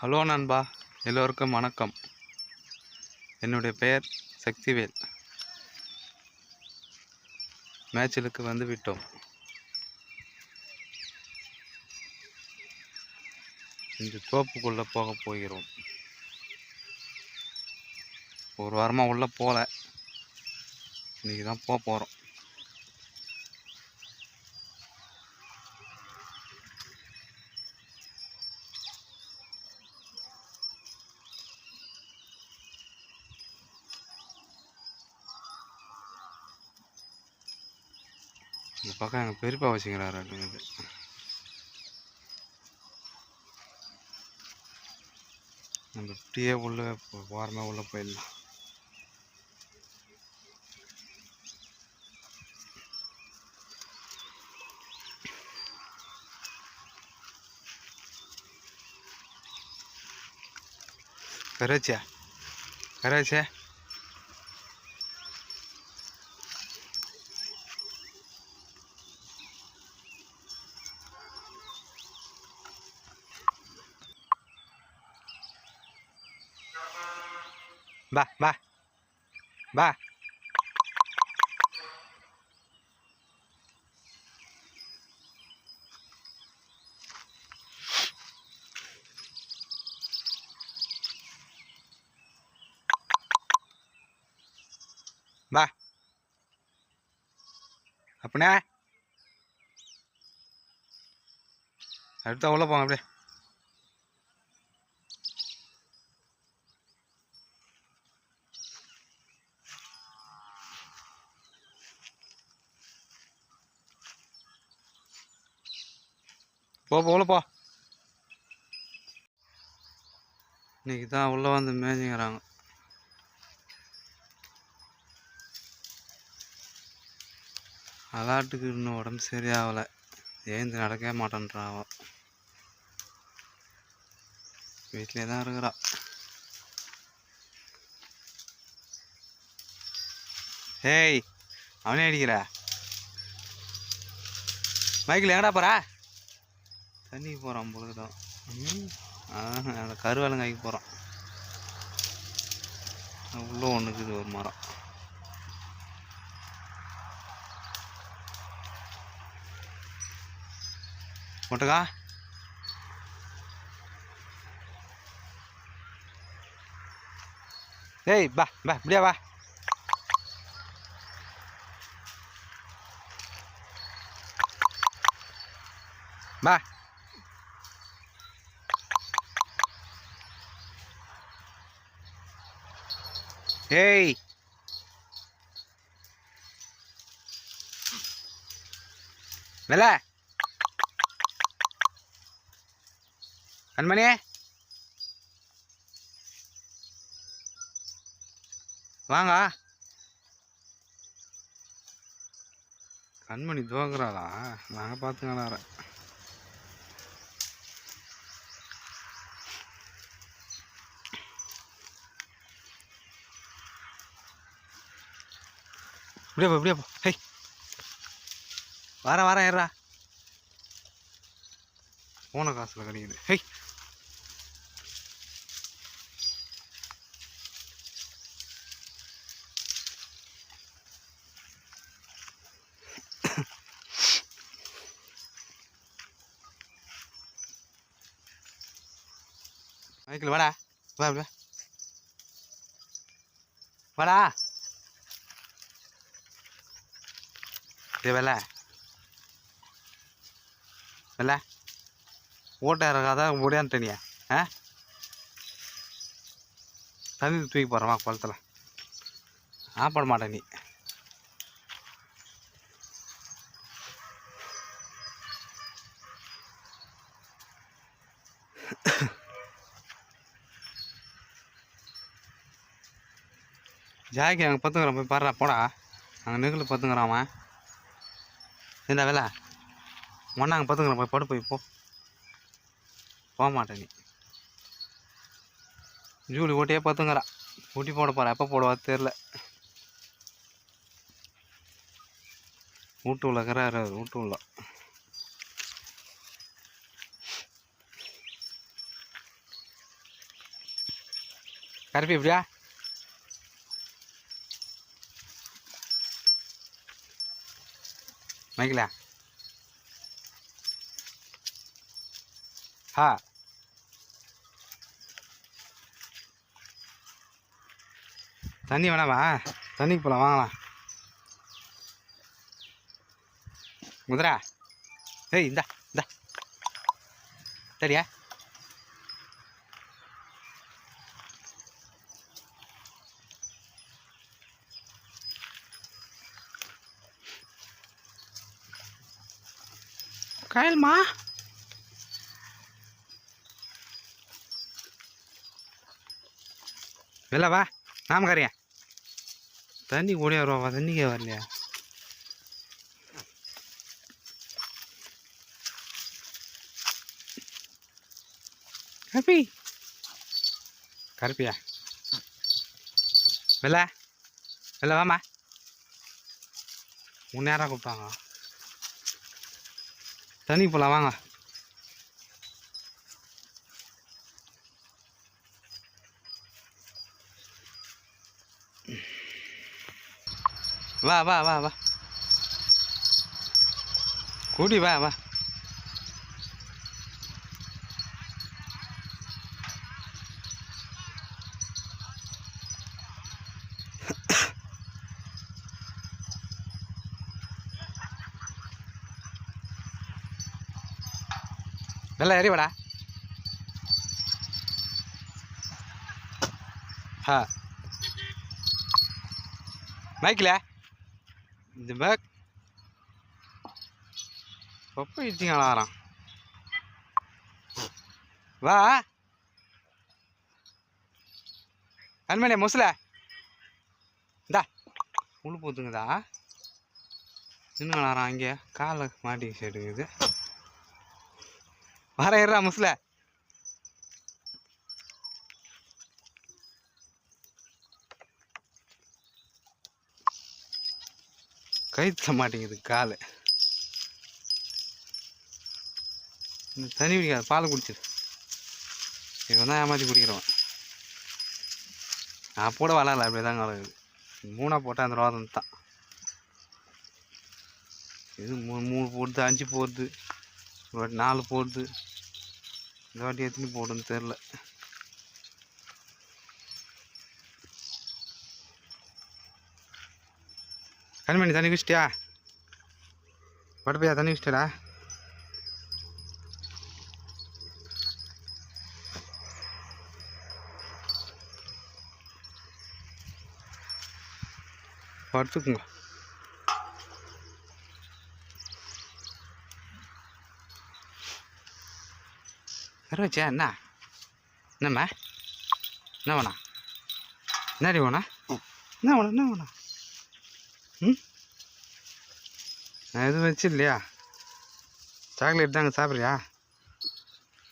Hello நண்பா எல்லோருக்கும் வணக்கம். என்னுடைய பெயர் சக்திவேல். மேய்ச்சலுக்கு வந்து விட்டோம். இந்த தோப்புக்குள்ளே போக போகிறோம். ஒரு வாரமாக உள்ளே போகல இன்றைக்கி தான் போக போகிறோம் பக்கம் எங்கள் பெரியப்பா வச்சுக்கிறாரு அப்படிங்கிறது நம்ம இப்படியே உள்ளே வாரமே உள்ளே போயிடலாம். கராச்சியா? கராச்சியா? வா. வா. அப்படின்னா அடுத்த உள்ள போங்க அப்படியே. போ போலப்பா போ. இன்னைக்கு தான் உள்ளே வந்து மேய்ஞ்சிக்கிறாங்க. அலாட்டுக்கு இன்னும் உடம்பு சரியாகலை. ஏந்து நடக்கவே மாட்டேன்றாவோ வீட்டிலே தான் இருக்கிறா ஏய் அவனே அடிக்கிற. மைக்கில் எங்கடா போகிற தண்ணிக்கு போகிறான் பொழுதுதான். அந்த கருவேலங்காய்க்கு போகிறான் உள்ளே ஒன்று இருக்குது ஒரு மரம். போட்டுக்கா ஏய் பா பா இப்படியா வா. பா. ஏய் வெல கண்மணியே வாங்க. கண்மணி துவங்குறாளா? நாங்கள் பார்த்துக்கலாம் இப்படியே போ இப்படியே போ ஹை. வர வரேன் ஏறா போன காசில் கிடைக்குது. ஹை. மைக்கில் வாடா. வா. வாடா. இது வெலை வெலை ஓட்டை இறக்காத முடியான்ட்டனியா ஆ? தண்ணி தூக்கி போகிறவா குளத்துல. ஆப்பட மாட்டேன் நீ. ஜாக்கி அங்கே பத்துங்கிறான் போய் பாடுறா போடா. அங்கே நெகில் பத்துங்கிறான் அவன். என்ன வேலை ஒன்றாங்க அங்கே போய் படு போய் போ. போக மாட்டேன் நீ. ஜூலி ஓட்டியே பத்துங்கிறா. ஊட்டி போட போகிறேன் எப்போ போடுவா தெரில. வீட்டு உள்ள இருக்கிறாரு வீட்டு உள்ள. கருப்பி எப்படியா மைக்கில ஹா தண்ணி வேணாமா? தண்ணிக்கு போகலாம் வாங்கலாம் குதிரா ஏய் இந்தா இந்தா. சரியா? காயல்மா வெளில வா நாமக்காரியா தண்ணி ஓடியா வருவா தண்ணிக்கே வரலையா கருப்பி கருப்பியா வெளில வெளில வாமா உன் நேரம் கூப்பிட்டாங்க தண்ணி போகலாம் வாங்க. வா வா வா வா. கூட்டி வா வா. நல்லா ஏறி வாடா ஆ. மைக்கில் இந்த பேக் பப்பை இட்டிங்களா வரான் வா. அன்மணியா முசில. இந்தா. உள்ள போத்துங்கதா நின்று வரான் அங்கே காலை மாட்டி எடுக்குது. வர ஏறா முஸ்ல கைத்த மாட்டேங்குது காலு. தண்ணி குடிக்காது பால் குடிச்சிரு. இவன் தான் ஏமாற்றி குடிக்கிறவன். நான் போட வளரல அப்படியே தான் கலகுது மூணாக போட்டால் அந்த ரோதம் தான் இது மூணு மூணு போடுது அஞ்சு போடுது. ஒரு வாட்டி நாலு போடுது. இந்த வாட்டி எத்தனை போடுன்னு தெரில கண்மணி தண்ணி குச்சிட்டியா படுப்பையா தண்ணி குச்சிட்டடா படுத்துக்குங்க. இருவச்சா என்ன என்னம்மா? என்ன வேணாம்? என்னடி வேணா என்ன வேணா என்ன வேணாம்? ம்? எதுவும் வச்சு இல்லையா சாக்லேட் தாங்க சாப்பிட்றியா?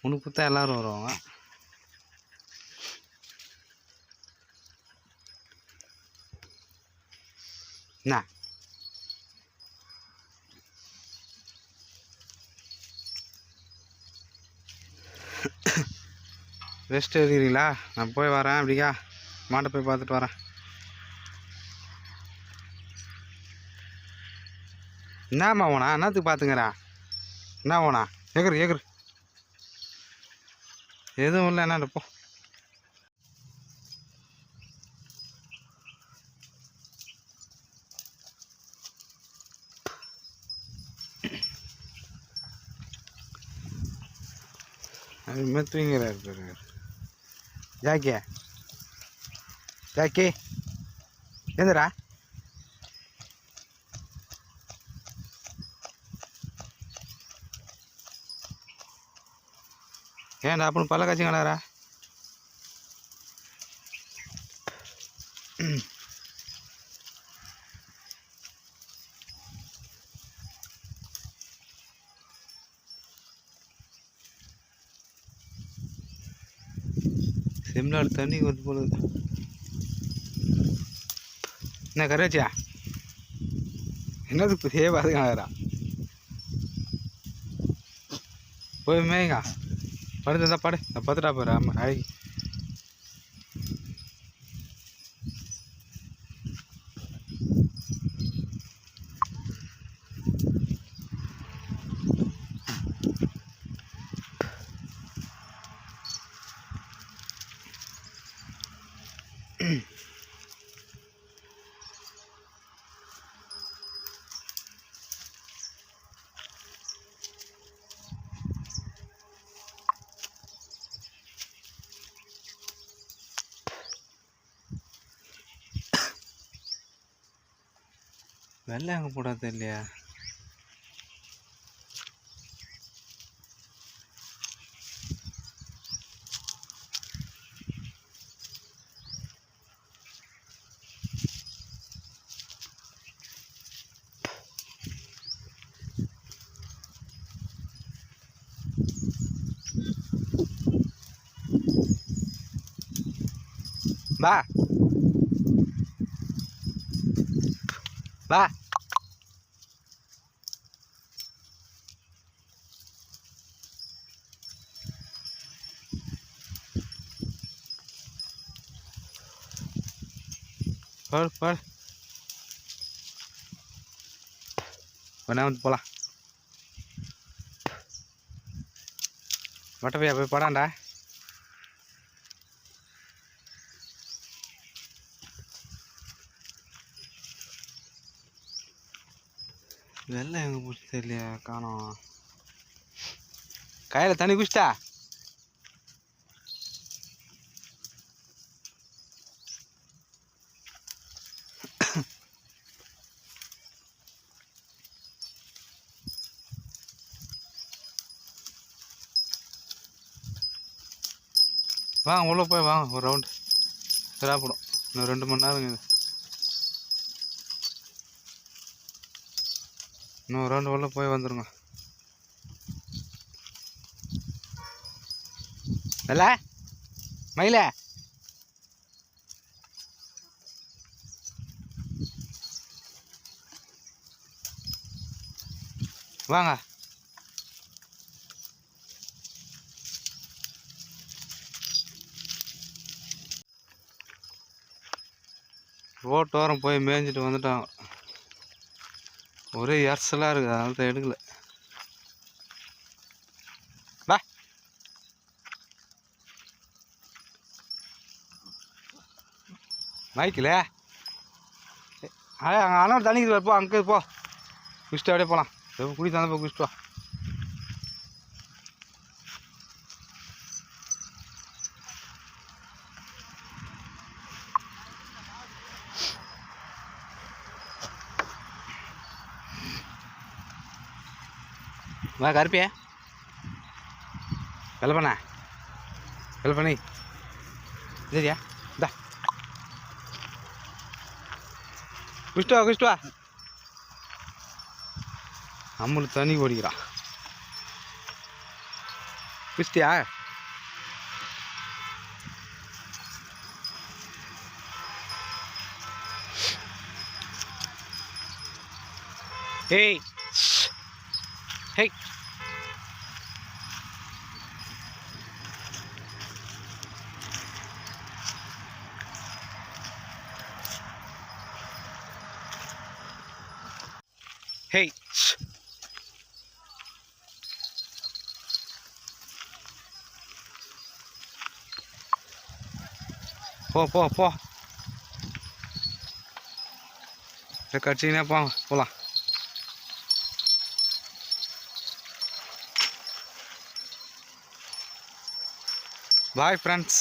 உனக்கு கொடுத்தா எல்லோரும் வருவாங்க. என்ன ரெஸ்ட் எடுக்கிறீங்களா நான் போய் வரேன் அப்படியா மாட்டை போய் பார்த்துட்டு வரேன். என்னம்மா ஓனா? என்னத்துக்கு பார்த்துங்கிறா என்ன ஓனா? Acre acre. எதுவும் இல்லை என்ன போ. அது மெத்துங்கிறார் பாருங்க ஜாக்கியா ஜாக்கி எந்திரா ஏன்டா அப்படின்னு பல்ல காய்ச்சி கிடக்குறா செம்லாடு தண்ணி வந்து போகுது என்ன கரைச்சியா என்னது புதிய பாதுகாக்கிறா போய் மேய்ங்க. படுத்து படு. நான் பார்த்துட்டா போகிறேன் ஆமாம் ஆகி வெள்ளை எங்கே போடாது இல்லையா Bye. வா. படு படு உடனே வந்து போகலாம் வட்டப்பையா போய் படாண்டா. வெள்ளை எங்கே போச்சு தெரியலையா காணோம். கையில் தண்ணி குச்சிட்டா வாங்க உள்ளே போய் வாங்க ஒரு ரவுண்டு சிராப்படும் இன்னும் ரெண்டு மணி நேரம் இன்னும் ரவுண்டு உள்ள போய் வந்துருங்க. இல்ல மயில. வாங்க. ரோட்டோரம் போய் மேய்ஞ்சிட்டு வந்துட்டாங்க. ஒரே எர்சலாக இருக்குது அதனால தான் எடுக்கல. வா. மைக்கில் அங்கே அண்ணா தண்ணிக்கு போ அங்கே போ. குடிச்சிட்டு அப்படியே போகலாம் குடி தந்தப்போ குடிச்சிட்டு வா. வா கருப்பியா? வெள்ளப்பண்ணா வெள்ளப்பண்ணி சரியா இந்தா. குஷ்டு குஷ்டுவா குஷ்டு தண்ணி ஓடிக்கிறான் குஷ்டியா? ஏய் Hey. Hey. shh. போ போ போ கட்சினே போங்க போகலாம் பாய் ஃப்ரெண்ட்ஸ்